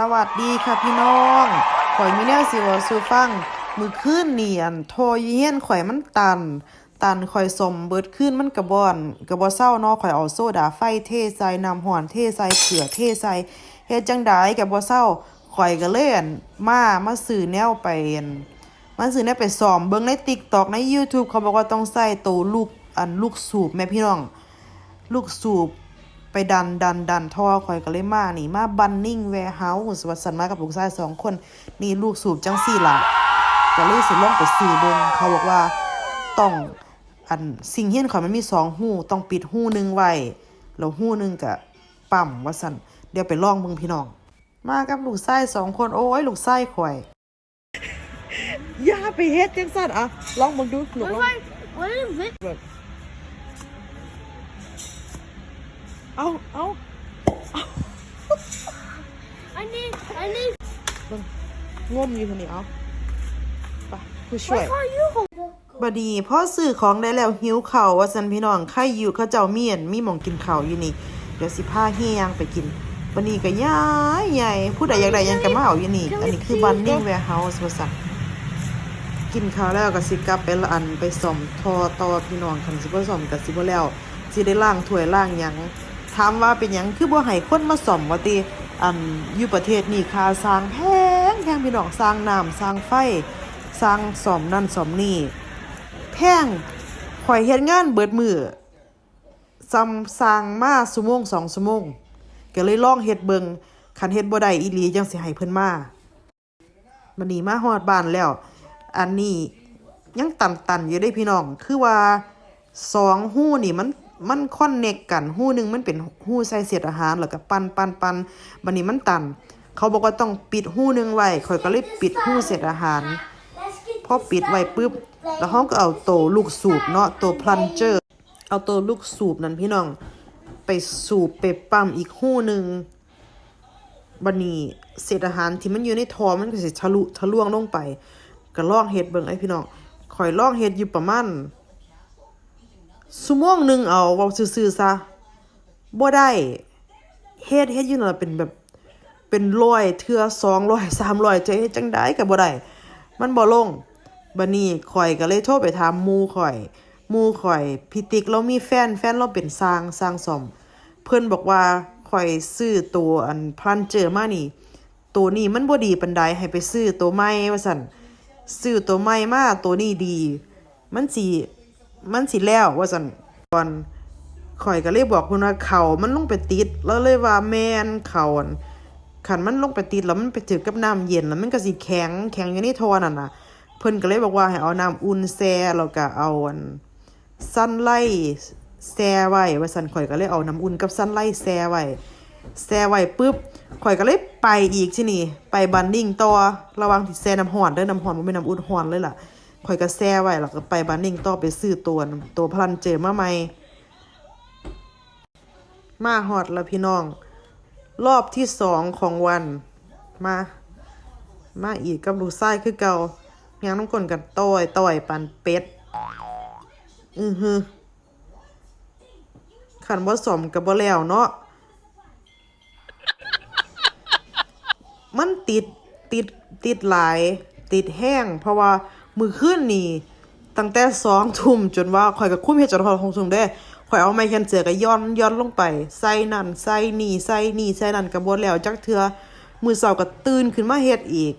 สวัสดีค่ะพี่น้องข่อยมีแนวสิว่าสู่ฟัง มือคืนเนี่อันโทอยู่เฮียนข่อยมันตัน ตันข่อยสมเบิดคืนมันกระบอนกระบ่เศร้าเนาะข่อยเอาโซดาไฟเทใส่น้ำห้อนเทใส่เกลือเทใส่เฮ็ดจังไดกระบ่เศร้าข่อยก็เล่นมามาซื้อแนวไปอั่นมันซื้อแนวไปซ้อมเบิ่งใน TikTok ใน YouTube เขาบอกว่าต้องใส่ตัวลูกอันลูกสูบแม่พี่น้อง ลูกสูบ ไปดันดันดันท่อข่อยก็เลยมานี่มาบันนิ่งแวร์เฮาส์วัดสันมากับลูกชายสองคนนี่ลูกสูบจังสี่ละก็เลยสิลองไปซื้อเบิงเขาบอกว่าต้องอันสิ่งเฮียนข่อยมันมีสองหูต้องปิดหูหนึ่งไว้แล้วหูหนึ่งก็ปั๊มว่าซั่นเดี๋ยวไปลองเบิงพี่น้อง มากับลูกชายสองคนโอ้ยลูกชายข่อยอย่าไปเฮ็ดจังซั่นอะลองเบิงดูลูกล if อง I, what if it, เอาเอา I need, I need, งมอยู่คนนี้เอาไปผู้ช่วย why can't you hold it? บดีพ่อซื้อของได้แล้วหิวข้าวว่าสันพี่น้องใครอยู่เขาเจ้าเมียนมีหมองกินข้าวอยู่นี่ เดี๋ยวสิพาเฮียงไปกินบันนี้ก็ย้ายใหญ่ผู้ใดอยากได้หยังก็มาเอาอยู่นี่ อันนี้คือบันนิ่งแวร์เฮาส์ว่าสันกินข้าวแล้วก็สิกลับไปละอันไปซ่อมทอต่อพี่น้องคันสิบ่ซ่อมก็สิบ่แล้วสิได้ล้างถ้วยล้างหยัง ถามว่าเป็นหยังคือบ่ให้คนมาซ่อมว่าติอันอยู่ประเทศนี้ค่าสร้างแพงแพงพี่น้องสร้างน้ำสร้างไฟสร้างซ่อมนั่นซ่อมนี่แพงข่อยเฮ็ดงานเบิดมือซ้ำสร้างมาชั่วโมงสองชั่วโมงก็เลยลองเฮ็ดเบิงคันเฮ็ดบ่ได้อีหลีจังสิให้เพิ่นมาบัดนี้มาฮอดบ้านแล้ว อันนี้ยังตันๆอยู่ได้พี่น้อง คือว่าสองหู้นี่มัน มันคอนเนกกันหู้หนึ่งมันเป็นหู้ใส่เศษอาหารแล้วก็ปันปันปันบัดนี้มันตัน เขาบอกว่าต้องปิดหู้หนึ่งไว้ข่อยก็เลยปิดหู้เศษอาหารพอปิดไว้ปุ๊บแล้วเขาก็เอาโตลูกสูบเนาะโตพลันเจอร์ เอาโตลูกสูบนั่นพี่น้อง ไปสูบไปปั๊มอีกหู้หนึ่งบันนี้เศษอาหารที่มันอยู่ในท้อมันก็สิทะลุทะลวงลงไปก็ลองเฮ็ดเบิ่งไอ้พี่น้องข่อยลองเฮ็ดอยู่ประมาณ ชั่วโมงหนึ่งเอาเว้าซื่อๆซะบ่ได้เฮ็ดเฮ็ดอยู่นั่นนะเป็นแบบเป็นร้อยเทื่อสองร้อยสามร้อยจะเฮ็ดจังได้ก็บ่ได้มันบ่ลงบัดนี้ข่อยก็เลยโทรไปถามหมู่ข่อยหมู่ข่อยพี่ติ๊กเรามีแฟนแฟนเราเป็นสร้างสร้างซ่อมเพิ่นบอกว่าข่อยซื้อตัวอันพลันเจอมานี่ตัวนี้มันบ่ดีปานใดให้ไปซื้อตัวใหม่ว่าซั่นซื้อตัวใหม่มาตัวนี้ดี มันสิ มันสิแล้วว่าซั่นก่อนข่อยก็เลยบอกเพิ่นว่าเขามันลงไปติด แล้วเลยว่าแมนเขาอั่นขันมันลงไปติดแล้วมันไปเจอกับน้ำเย็นแล้วมันก็สิแข็งแข็งอยู่ในท่อนั่นน่ะ เพิ่นก็เลยบอกว่าให้เอาน้ำอุ่นแช่แล้วก็เอาอันซันไลท์แช่ไว้ว่าซั่นข่อยก็เลยเอาน้ำอุ่นกับซันไลท์แช่ไว้แช่ไว้ปุ๊บข่อยก็เลยไปอีกที่นี่ ไปบันดิ้งต่อระวังที่แช่น้ำร้อนเด้อน้ำร้อนบ่แม่นน้ำอุ่นร้อนเลยล่ะ ข่อยก็แช่ไว้แล้วก็ไปบันดิ้งต่อไปซื้อตัวตัวพลันเจอมาใหม่ มาฮอดแล้วพี่น้อง รอบที่สองของวัน มา มาอีกกับลูกไส้คือเก่ายางน้ำกลนกันต่อยต่อยปันเป็ด อือฮึขันบ่สมกับบ่แล้วเนาะ มันติดติดติดหลาย ติดแห้งเพราะว่า มือขึ้นนี่ตั้งแต่สองทุ่มจนว่าข่อยกับคุ้มเฮ็ดจนฮอดหกทุ่มได้ข่อยเอาไม้แคนเสือก็ย้อนย้อนลงไป ใส่นั่นใส่นี่ใส่นี่ใส่นั่นก็บ่แล้วจักเทือมือเช้าก็ตื่นขึ้นมาเฮ็ดอีก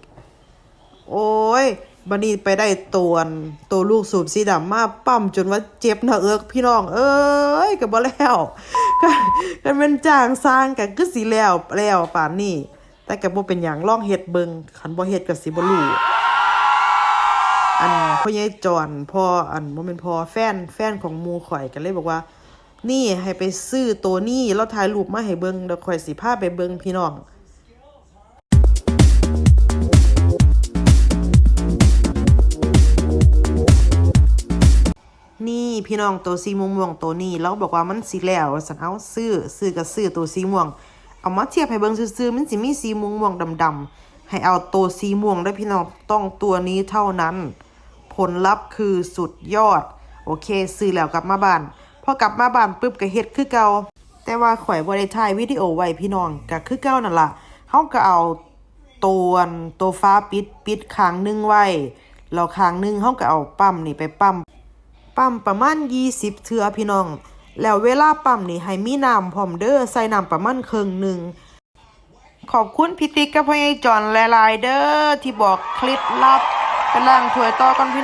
โอ้ยบัดนี้ไปได้ตัวนตัวลูกสูบสีดำมาปั๊มจนว่าเจ็บหน้าเอิกพี่น้อง เอ้ยก็บ่แล้วก็ก็เป็นจางสร้างก็คือสิแล้วแล้วป่านนี้แต่ก็บ่เป็นหยังล่องเฮ็ดเบิงคันบ่เฮ็ดก็สิบ่รู้ อันพ่อใหญ่จอนพ่ออันบ่แม่นพ่อแฟนแฟนของมูข่อยก็เลยบอกว่า นี่ให้ไปซื้อตัวนี้แล้วถ่ายรูปมาให้เบิงเดี๋ยวข่อยสิพาไปเบิงพี่น้องนี่พี่น้องตัวสีม่วงตัวนี้เราบอกว่ามันสีแล้วสันเอาซื้อซื้อกับซื้อตัวสีม่วง เอามาเทียบให้เบิงซื่อมันสิมีสีม่วงม่วงดำๆให้เอาตัวสีม่วงได้พี่น้องต้องตัวนี้เท่านั้น ผลลัพธ์คือสุดยอด โอเค ซื้อแล้วกลับมาบ้านพอกลับมาบ้านปุ๊บก็เฮ็ดคือเก่าแต่ว่าข่อยบ่ได้ถ่ายวิดีโอไว้พี่น้องก็คือเก่านั่นล่ะเฮาก็เอาตัวตัวฟ้าปิดปิดข้างหนึงไว้แล้วข้างหนึงเฮาก็เอาปั๊มนี่ไปปั๊มปั๊มประมาณ 20 เทื่อพี่น้อง แล้วเวลาปั๊มนี่ให้มีน้ำพร้อมเด้อใส่น้ำประมาณครึ่งหนึ่งขอบคุณพี่ติ๊กกับพ่อใหญ่จอนหลายเด้อที่บอกเคล็ดลับไปล้างถวยต่อก่อนพี่